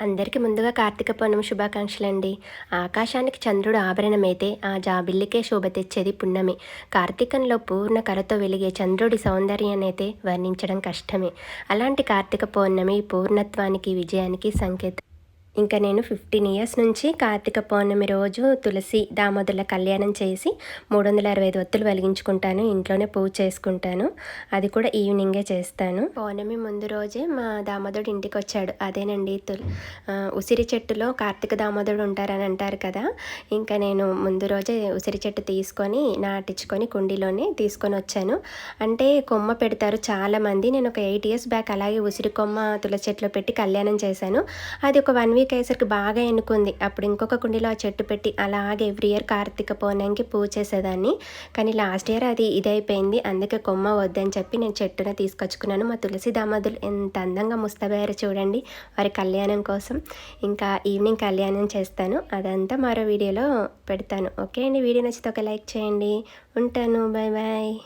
అందరికీ ముందుగా కార్తీక పౌర్ణమి శుభాకాంక్షలు అండి ఆకాశానికి చంద్రుడు ఆభరణమైతే ఆ జాబిల్లికే శోభ తెచ్చేది పున్నమి కార్తీకంలో పూర్ణ కరతో వెలిగే చంద్రుడి సౌందర్యాన్నైతే వర్ణించడం కష్టమే. అలాంటి కార్తీక పౌర్ణమి పూర్ణత్వానికి విజయానికి సంకేతం. ఇంకా నేను ఫిఫ్టీన్ ఇయర్స్ నుంచి కార్తీక పౌర్ణమి రోజు తులసి దామోదరుల కళ్యాణం చేసి మూడు వందల అరవై ఐదు ఒత్తులు వెలిగించుకుంటాను. ఇంట్లోనే పూజ చేసుకుంటాను. అది కూడా ఈవినింగే చేస్తాను. పౌర్ణమి ముందు రోజే మా దామోదరుడు ఇంటికి వచ్చాడు అదేనండి తుల ఉసిరి చెట్టులో కార్తీక దామోదరుడు ఉంటారని అంటారు కదా. ఇంకా నేను ముందు రోజే ఉసిరి చెట్టు తీసుకొని నాటించుకొని కుండీలోనే తీసుకొని వచ్చాను. అంటే కొమ్మ పెడతారు చాలామంది. నేను ఒక ఎయిట్ ఇయర్స్ బ్యాక్ అలాగే ఉసిరి కొమ్మ తులసి చెట్లో పెట్టి కళ్యాణం చేశాను. అది ఒక వన్ వీక్ కార్తీక అయ్యేసరికి బాగా ఎన్నుకుంది. అప్పుడు ఇంకొక కుండీలో ఆ చెట్టు పెట్టి అలాగే ఎవ్రీ ఇయర్ కార్తీక పౌర్ణమికి పూజ చేసేదాన్ని. కానీ లాస్ట్ ఇయర్ అది ఇదైపోయింది. అందుకే కొమ్మ వద్దని చెప్పి నేను చెట్టున తీసుకొచ్చుకున్నాను. మా తులసి దామదులు ఎంత అందంగా ముస్తబయ్యారు చూడండి. వారి కళ్యాణం కోసం. ఇంకా ఈవినింగ్ కళ్యాణం చేస్తాను. అదంతా మరో వీడియోలో పెడతాను. ఓకే అండి. వీడియో నచ్చితే ఒక లైక్ చేయండి. ఉంటాను. Bye bye